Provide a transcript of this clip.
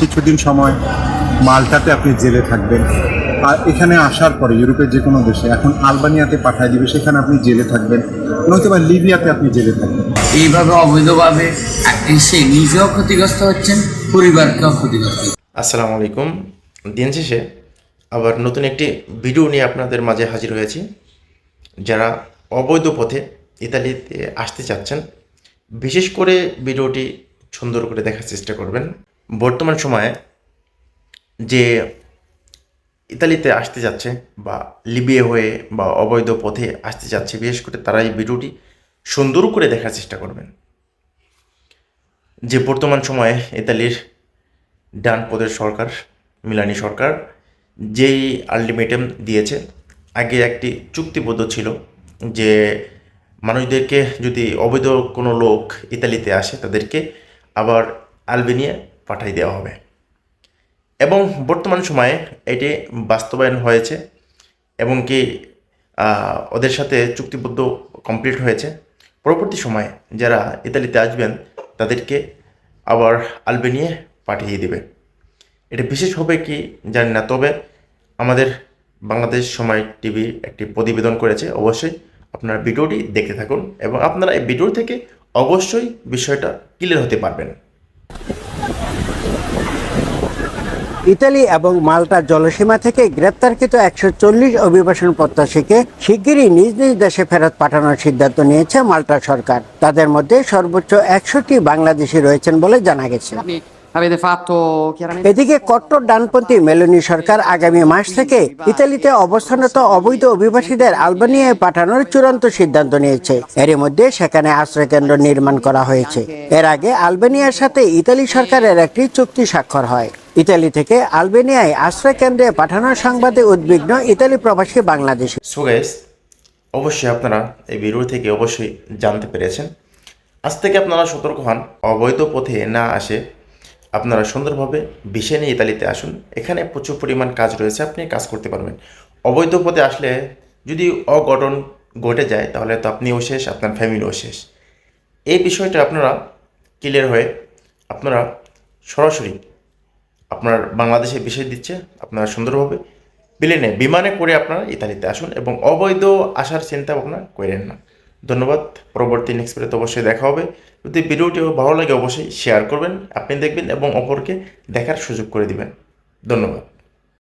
কিছুদিন সময় মাল্টাতে আপনি জেলে থাকবেন। আর এখানে আসার পরে ইউরোপের যে কোনো দেশে এখন আলবানিয়াতে পাঠায় দিবে সেখানে আপনি জেলে থাকবেন। নয়তো বা লিবিয়াতে আপনি জেলে থাকবেন। এইভাবে অবৈধভাবে সে নিজেও ক্ষতিগ্রস্ত হচ্ছেন পরিবারকেও ক্ষতিগ্রস্ত আসসালামু আলাইকুম। দিন শেষে আবার নতুন একটি ভিডিও নিয়ে আপনাদের মাঝে হাজির হয়েছি। যারা অবৈধ পথে ইতালিতে আসতে চাচ্ছেন বিশেষ করে ভিডিওটি সুন্দর করে দেখার চেষ্টা করবেন। বর্তমান সময়ে যে ইতালিতে আসতে যাচ্ছে বা লিবিয়ে হয়ে বা অবৈধ পথে আসতে যাচ্ছে, বিশেষ করে তারা এই ভিডিওটি সুন্দর করে দেখার চেষ্টা করবেন। যে বর্তমান সময়ে ইতালির ডান পদের সরকার, মিলানি সরকার, যেই আলটিমেটাম দিয়েছে, আগে একটি চুক্তিবদ্ধ ছিল যে মানুষদেরকে যদি অবৈধ কোনো লোক ইতালিতে আসে, তাদেরকে আবার আলবেনিয়া পাঠিয়ে দেওয়া হবে। এবং বর্তমান সময়ে এটি বাস্তবায়ন হয়েছে এবং কি ওদের সাথে চুক্তিবদ্ধ কমপ্লিট হয়েছে। পরবর্তী সময়ে যারা ইতালিতে আসবেন, তাদেরকে আবার আলবেনিয়া পাঠিয়ে দেবে। এটা বিশেষ হবে কি জানি না, তবে আমাদের বাংলাদেশ সময় টিভি একটি প্রতিবেদন করেছে। অবশ্যই আপনারা ভিডিওটি দেখতে থাকুন এবং আপনারা এই ভিডিও থেকে অবশ্যই বিষয়টা ক্লিয়ার হতে পারবেন। ইতালি এবং মাল্টার জলসীমা থেকে গ্রেপ্তারকৃত একশো চল্লিশ অভিবাসন প্রত্যাশীকে শিগগিরই নিজ নিজ দেশে ফেরত পাঠানোর সিদ্ধান্ত নিয়েছে মাল্টা সরকার। তাদের মধ্যে সর্বোচ্চ একশোটি বাংলাদেশি রয়েছেন বলে জানা গেছে। এদিকে কট্টর ডানপন্থী মেলোনি সরকার আগামী মাস থেকে ইতালিতে অবস্থানরত অবৈধ অভিবাসীদের আলবানিয়ায় পাঠানোর চূড়ান্ত সিদ্ধান্ত নিয়েছে। এরই মধ্যে সেখানে আশ্রয়কেন্দ্র নির্মাণ করা হয়েছে। এর আগে আলবেনিয়ার সাথে ইতালি সরকারের একটি চুক্তি স্বাক্ষর হয়। ইতালি থেকে আলবেনিয়ায় আশ্রয় কেন্দ্রে পাঠানোর সংবাদে উদ্বিগ্ন ইতালি প্রবাসী বাংলাদেশি। সো গাইস অবশ্যই আপনারা এই ভিডিও থেকে অবশ্যই জানতে পেরেছেন। আজ থেকে আপনারা সতর্ক হন, অবৈধ পথে না আসে। আপনারা সুন্দরভাবে ভিসা নিয়ে ইতালিতে আসুন। এখানে প্রচুর পরিমাণ কাজ রয়েছে, আপনি কাজ করতে পারবেন। অবৈধ পথে আসলে যদি অঘটন ঘটে যায়, তাহলে তো আপনিও শেষ, আপনার ফ্যামিলিও শেষ। এই বিষয়টা আপনারা ক্লিয়ার হয়ে আপনারা সরাসরি আপনার বাংলাদেশে বিষয় দিচ্ছে, আপনারা সুন্দরভাবে প্লেনে বিমানে করে আপনারা ইতালিতে আসুন এবং অবৈধ আসার চিন্তা ভাবনা করেন না। ধন্যবাদ। পরবর্তী নেক্সট ভিডিওতে অবশ্যই দেখা হবে। যদি ভিডিওটি ভালো লাগে, অবশ্যই শেয়ার করবেন, আপনি দেখবেন এবং অপরকে দেখার সুযোগ করে দিবেন। ধন্যবাদ।